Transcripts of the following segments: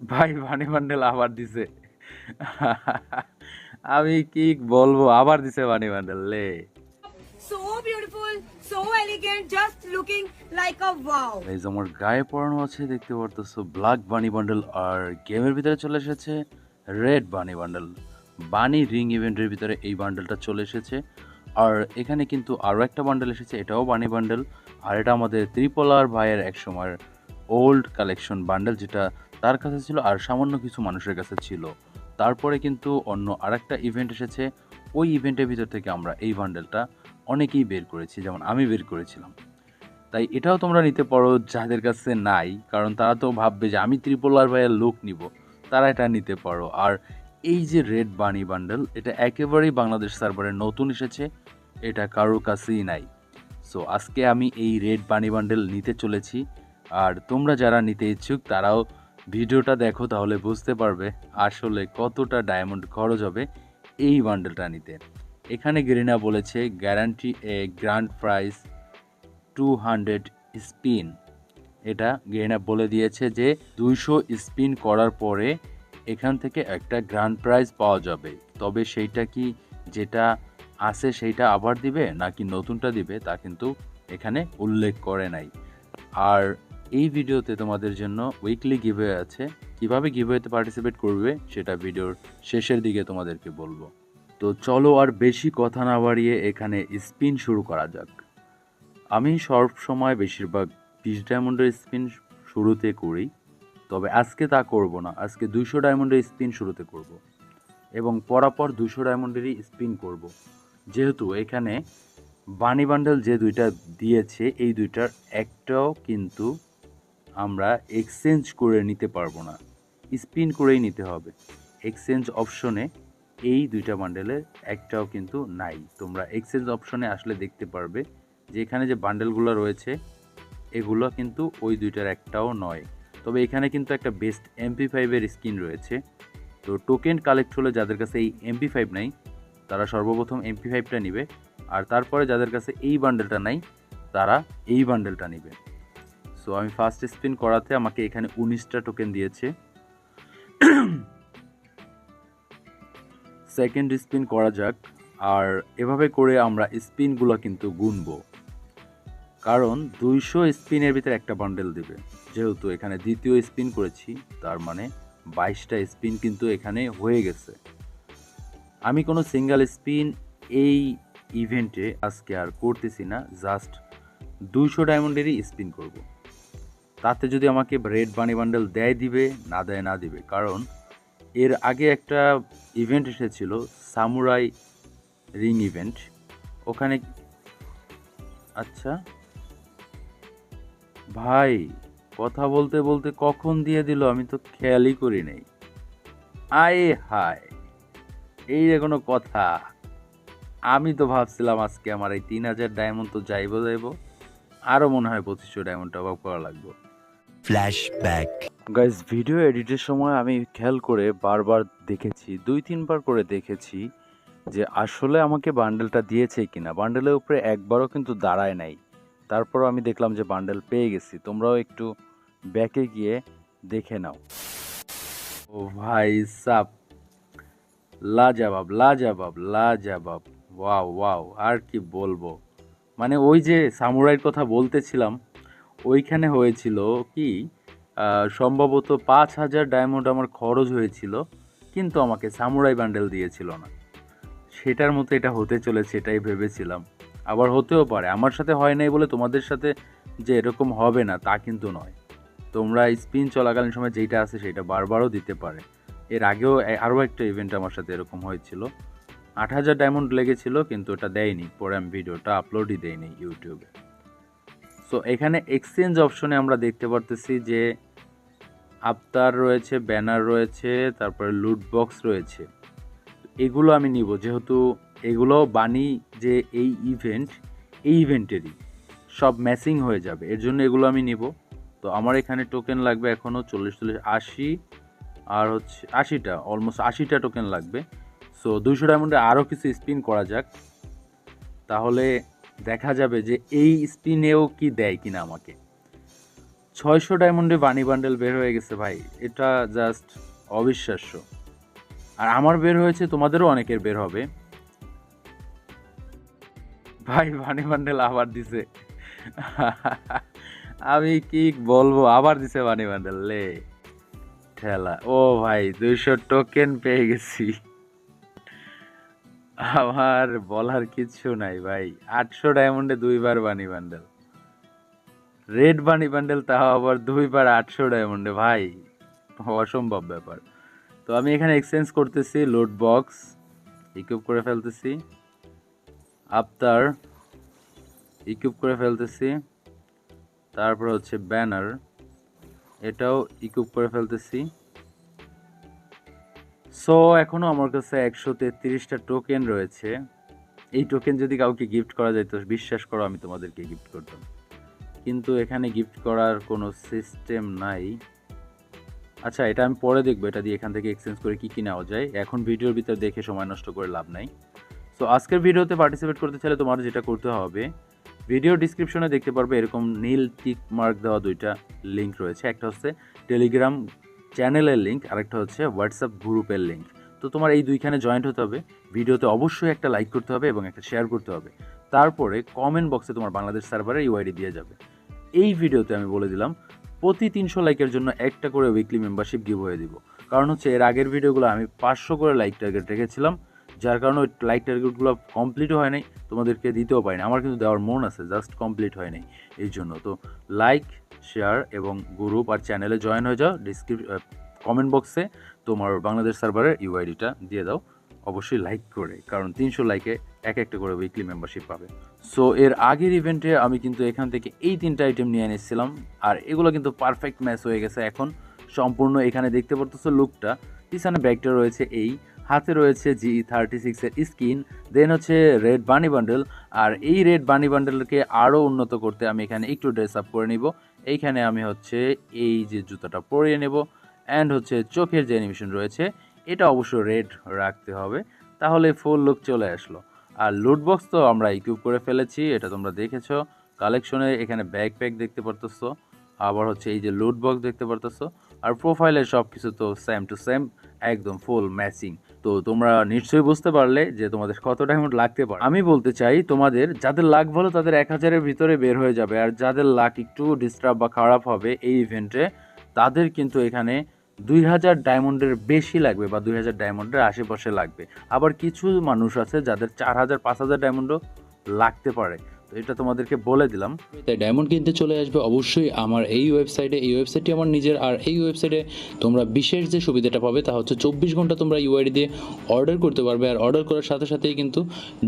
ভাই বানি বান্ডেল আবার দিছে। আমি কি বলব? আবার দিছে বানি বান্ডেল লে। So beautiful, so elegant, just looking like a wow. এই যে আমার গায়ে পরানো আছে দেখতে পারতেছো ব্ল্যাক বানি বান্ডেল আর গেমের ভিতরে চলে এসেছে red bunny bundle bunny ring ইভেন্টের ভিতরে এই বান্ডেলটা চলে এসেছে। আর এখানে কিন্তু আরও একটা বান্ডেল এসেছে এটাও বানি বান্ডেল আর এটা আমাদের ত্রিপোলার ভাইয়ের এক সময়ের ওল্ড কালেকশন বান্ডেল যেটা তার কাছে ছিল আর সামান্য কিছু মানুষের কাছে ছিল। তারপরে কিন্তু অন্য আরেকটা ইভেন্ট এসেছে। ওই ইভেন্টের ভিতর থেকে আমরা এই বান্ডেলটা অনেকেই বের করেছি, যেমন আমি বের করেছিলাম। তাই এটাও তোমরা নিতে পারো, যাদের কাছে নাই, কারণ তারা তো ভাববে যে আমি ত্রিপোলার ভাইয়ের লোক নিব। তারা এটা নিতে পারো। আর এই যে রেড বানি বান্ডেল এটা একেবারেই বাংলাদেশ সার্ভারে নতুন এসেছে। এটা কারোর কাছেই নাই। সো আজকে আমি এই রেড বানি বান্ডেল নিতে চলেছি। আর তোমরা যারা নিতে ইচ্ছুক, তারাও ভিডিওটা দেখো তাহলে বুঝতে পারবে আসলে কতটা ডায়মন্ড খরচ হবে এই বান্ডেলটা নিতে। এখানে গেরিনা বলেছে guarantee a grand prize two hundred spin এটা গেরিনা বলে দিয়েছে যে, দুইশো স্পিন করার পরে এখান থেকে একটা গ্র্যান্ড প্রাইজ পাওয়া যাবে। তবে সেইটা কি যেটা আছে সেইটা আবার দিবে নাকি নতুনটা দিবে তা কিন্তু এখানে উল্লেখ করে নাই। আর এই ভিডিওতে তোমাদের জন্য উইকলি গিভওয়ে আছে। কীভাবে গিভওয়েতে পার্টিসিপেট করবে সেটা ভিডিওর শেষের দিকে তোমাদেরকে বলব। তো চলো আর বেশি কথা না বাড়িয়ে এখানে স্পিন শুরু করা যাক। আমি সব সময় বেশিরভাগ বিশ ডায়মন্ডের স্পিন শুরুতে করি, তবে আজকে তা করব না। আজকে দুইশো ডায়মন্ডের স্পিন শুরুতে করব এবং পরাপর দুশো ডায়মন্ডেরই স্পিন করব। যেহেতু এখানে বানি বান্ডেল যে দুইটা দিয়েছে, এই দুইটার একটাও কিন্তু আমরা এক্সচেঞ্জ করে নিতে পারব না। স্পিন করেই নিতে হবে। এক্সচেঞ্জ অপশনে এই দুইটা বান্ডেলের একটাও কিন্তু নাই। তোমরা এক্সচেঞ্জ অপশনে আসলে দেখতে পারবে যে এখানে যে বান্ডেলগুলো রয়েছে, এগুলো কিন্তু ওই দুইটার একটাও নয়। তবে এখানে কিন্তু একটা বেস্ট এমপি ফাইভের স্কিন রয়েছে। তো টোকেন কালেক্ট হলে যাদের কাছে এই এমপি ফাইভ নাই, তারা সর্বপ্রথম এমপি ফাইভটা নিবে। আর তারপরে যাদের কাছে এই বান্ডেলটা নাই, তারা এই বান্ডেলটা নেবে। সো আমি ফার্স্ট স্পিন করাতে আমাকে এখানে উনিশটা টোকেন দিয়েছে। সেকেন্ড স্পিন করা যাক, আর এভাবে করে আমরা স্পিনগুলো কিন্তু গুনবো। কারণ দুইশো স্পিনের ভিতরে একটা বান্ডেল দেবে। যেহেতু এখানে দ্বিতীয় স্পিন করেছি, তার মানে বাইশটা স্পিন কিন্তু এখানে হয়ে গেছে। আমি কোনো সিঙ্গেল স্পিন এই ইভেন্টে আজকে আর করতেছি না জাস্ট দুইশো ডায়মন্ডেরই স্পিন করব। তাতে যদি আমাকে রেড বানি বান্ডেল দেয় দিবে, না দেয়, না দিবে। কারণ এর আগে একটা ইভেন্ট এসেছিল সামুরাই রিং ইভেন্ট ওখানে আচ্ছা। ভাই, কথা বলতে বলতে কখন দিয়ে দিল? আমি তো খেয়ালই করি নাই। আয়ে হায়, এই যে কোনো কথা। আমি তো ভাবছিলাম আজকে আমার এই তিন হাজার ডায়মন্ড তো যাইব, যাইবো। আরও মনে হয় পঁচিশশো ডায়মন্ড টপ আপ করা লাগবে। Flashback. গাইজ ভিডিও এডিটের সময় আমি খেয়াল করে বারবার দেখেছি, দুই তিনবার করে দেখেছি যে আসলে আমাকে বান্ডেলটা দিয়েছে কিনা। বান্ডেলের উপরে একবারও কিন্তু দাঁড়ায় নাই। তারপর আমি দেখলাম যে বান্ডেল পেয়ে গেছি। তোমরাও একটু ব্যাকে গিয়ে দেখে নাও। ও ভাই, সাপ। লাজাবাব লাজাবাব লাজাবাব। ওয়াও ওয়াও, আর কি বলব? মানে ওই যে সামুরাইয়ের কথা বলতেছিলাম ওইখানে হয়েছিল কি সম্ভবত পাঁচ হাজার ডায়মন্ড আমার খরচ হয়েছিল, কিন্তু আমাকে সামুরাই বান্ডেল দিয়েছিল না। সেটার মতো এটা হতে চলেছে, এটাই ভেবেছিলাম। আবার হতেও পারে, আমার সাথে হয় নাই বলে তোমাদের সাথে যে এরকম হবে না, তা কিন্তু নয়। তোমরা স্পিন চলাকালীন সময় যেটা আছে সেটা বারবারও দিতে পারে। এর আগেও আরও একটা ইভেন্ট আমার সাথে এরকম হয়েছিল। আট হাজার ডায়মন্ড লেগেছিল, কিন্তু ওটা দেয়নি। পরে আমি ভিডিওটা আপলোডই দেয়নি ইউটিউবে। সো এখানে এক্সচেঞ্জ অপশনে আমরা দেখতে পারতেছি যে আফতার রয়েছে ব্যানার রয়েছে, তারপরে লুট বক্স রয়েছে। এগুলো আমি নিব, যেহেতু এগুলো বানি যে এই ইভেন্ট এই ইভেন্টেরই সব ম্যাচিং হয়ে যাবে, এর জন্য এগুলো আমি নিব। তো আমার এখানে টোকেন লাগবে এখনও চল্লিশ চল্লিশ, আশি, আর হচ্ছে আশিটা অলমোস্ট আশিটা টোকেন লাগবে। সো দুইশো ডায়মন্ডে আরও কিছু স্পিন করা যাক। তাহলে দেখা যাবে যে এই স্পিনেও কি দেয় কিনা আমাকে। ছয়শো ডায়মন্ডে বানি বান্ডেল বের হয়ে গেছে ভাই, এটা জাস্ট অবিশ্বাস্য। আর আমার বের হয়েছে, তোমাদেরও অনেকের বের হবে। ভাই বানি বান্ডেল আবার দিছে। আমি কি বলব, আবার দিছে বানি বান্ডেল, লে। ঠেলা। ও ভাই, দুইশো টোকেন পেয়ে গেছি। আমার বলার কিচ্ছু নাই ভাই। আটশো ডায়মন্ডে দুইবার bunny bundle red bunny bundle তাও আবার দুইবার আটশো ডায়মন্ডে ভাই। অসম্ভব ব্যাপার। তো আমি এখানে এক্সচেঞ্জ করতেছি লোড বক্স ইকুইপ করে ফেলতেছি। আফতার ইকুইপ করে ফেলতেছি। তারপর হচ্ছে ব্যানার এটাও ইকুইপ করে ফেলতেছি। সো এখনও আমার কাছে একশো তেত্রিশটা টোকেন রয়েছে। এই টোকেন যদি কাউকে গিফট করা যায়, তো বিশ্বাস করো আমি তোমাদেরকে গিফট করতাম। কিন্তু এখানে গিফট করার কোনো সিস্টেম নাই। আচ্ছা এটা আমি পরে দেখব, এটা দিয়ে এখান থেকে এক্সচেঞ্জ করে কী কী নেওয়া যায়। এখন ভিডিওর ভিতরে দেখে সময় নষ্ট করে লাভ নাই। সো আজকের ভিডিওতে পার্টিসিপেট করতে চাইলে তোমার যেটা করতে হবে ভিডিও ডিসক্রিপশনে দেখতে পারবে এরকম নীল টিক মার্ক দেওয়া দুইটা লিঙ্ক রয়েছে। একটা হচ্ছে টেলিগ্রাম চ্যানেলের লিঙ্ক আরেকটা হচ্ছে হোয়াটসঅ্যাপ গ্রুপের লিঙ্ক তো তোমার এই দুইখানে জয়েন্ট হতে হবে। ভিডিওতে অবশ্যই একটা লাইক করতে হবে এবং একটা শেয়ার করতে হবে। তারপরে কমেন্ট বক্সে তোমার বাংলাদেশ সার্ভারে ইউআইডি দিয়ে যাবে। এই ভিডিওতে আমি বলে দিলাম, প্রতি তিনশো লাইকের জন্য একটা করে উইকলি মেম্বারশিপ গিভ হয়ে দিব। কারণ হচ্ছে এর আগের ভিডিওগুলো আমি পাঁচশো করে লাইক টার্গেট রেখেছিলাম, যার কারণে ওই লাইক টার্গেটগুলো কমপ্লিটও হয় নাই, তোমাদেরকে দিতেও পারি না। আমার কিন্তু দেওয়ার মন আছে জাস্ট কমপ্লিট হয় নাই এই জন্য। তো লাইক শেয়ার এবং গ্রুপ আর চ্যানেলে জয়েন হয়ে যাও। ডিসক্রিপ কমেন্ট বক্সে তোমার বাংলাদেশ সার্ভারের ইউআইডিটা দিয়ে দাও। অবশ্যই লাইক করে, কারণ তিনশো লাইকে এক একটা করে উইকলি মেম্বারশিপ পাবে। সো এর আগের ইভেন্টে আমি কিন্তু এখান থেকে এই তিনটা আইটেম নিয়ে এনেছিলাম। আর এগুলো কিন্তু পারফেক্ট ম্যাচ হয়ে গেছে এখন। সম্পূর্ণ এখানে দেখতে পারতেছো লুকটা পিছনে ব্যাগটা রয়েছে এই, হাতে রয়েছে জি থার্টি সিক্সের স্কিন দেন হচ্ছে রেড বানি বান্ডেল আর এই রেড বানি বান্ডেলকে আরও উন্নত করতে আমি এখানে একটু ড্রেস আপ করে নিব। এইখানে আমি হচ্ছে এই যে জুতাটা পরিয়ে নেব অ্যান্ড হচ্ছে চোখের যে অ্যানিমেশন রয়েছে, এটা অবশ্য রেড রাখতে হবে, তাহলে ফুল লুক চলে আসলো। আর লুট বক্স তো আমরা ইকুইপ করে ফেলেছি, এটা তোমরা দেখেছ কালেকশনে এখানে ব্যাগ প্যাক দেখতে পারতেছো, আবার হচ্ছে এই যে লুট বক্স দেখতে পারতেছো আর প্রোফাইলে সব কিছু তো সেম টু সেম একদম ফুল ম্যাচিং তো তোমরা নিশ্চয়ই বুঝতে পারলে যে তোমাদের কত ডায়মন্ড লাগতে পারে। আমি বলতে চাই, তোমাদের যাদের লাক ভালো, তাদের এক হাজারের ভিতরে বের হয়ে যাবে। আর যাদের লাক একটু ডিস্টার্ব বা খারাপ হবে এই ইভেন্টে তাদের কিন্তু এখানে দুই হাজার ডায়মন্ডের বেশি লাগবে বা দুই হাজার ডায়মন্ডের আশেপাশে লাগবে। আবার কিছু মানুষ আছে যাদের চার হাজার, পাঁচ হাজার ডায়মন্ডও লাগতে পারে। তো এটা তোমাদেরকে বলে দিলাম। তাই ডায়মন্ড কিনতে চলে আসবে অবশ্যই আমার এই ওয়েবসাইটে, এই ওয়েবসাইটটি আমার নিজের, আর এই ওয়েবসাইটে তোমরা বিশেষ যে সুবিধাটা পাবে তা হচ্ছে চব্বিশ ঘণ্টা তোমরা ইউআইডি দিয়ে অর্ডার করতে পারবে, আর অর্ডার করার সাথে সাথেই কিন্তু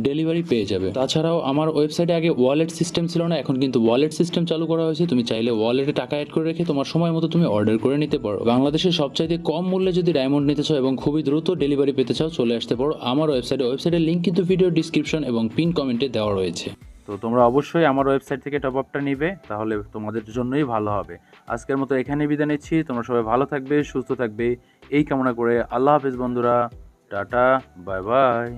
ডেলিভারি পেয়ে যাবে। তাছাড়াও আমার ওয়েবসাইটে আগে ওয়ালেট সিস্টেম ছিল না, এখন কিন্তু ওয়ালেট সিস্টেম চালু করা হয়েছে। তুমি চাইলে ওয়ালেটে টাকা অ্যাড করে রেখে তোমার সময় মতো তুমি অর্ডার করে নিতে পারো। বাংলাদেশের সবচাইতে কম মূল্যে যদি ডায়মন্ড নিতে চাও এবং খুবই দ্রুত ডেলিভারি পেতে চাও, চলে আসতে পারো আমার ওয়েবসাইটে। ওয়েবসাইটের লিঙ্ক কিন্তু ভিডিও ডিসক্রিপশন এবং পিন কমেন্টে দেওয়া রয়েছে। তো তোমরা অবশ্যই আমার ওয়েবসাইট থেকে টপ আপটা নিবে, তাহলে তোমাদের জন্যই ভালো হবে। আজকের মতো এখানে বিদায় নিচ্ছি, তোমরা সবাই ভালো থাকবে, সুস্থ থাকবে, এই কামনা করে আল্লাহ হাফেজ বন্ধুরা, টাটা বাই বাই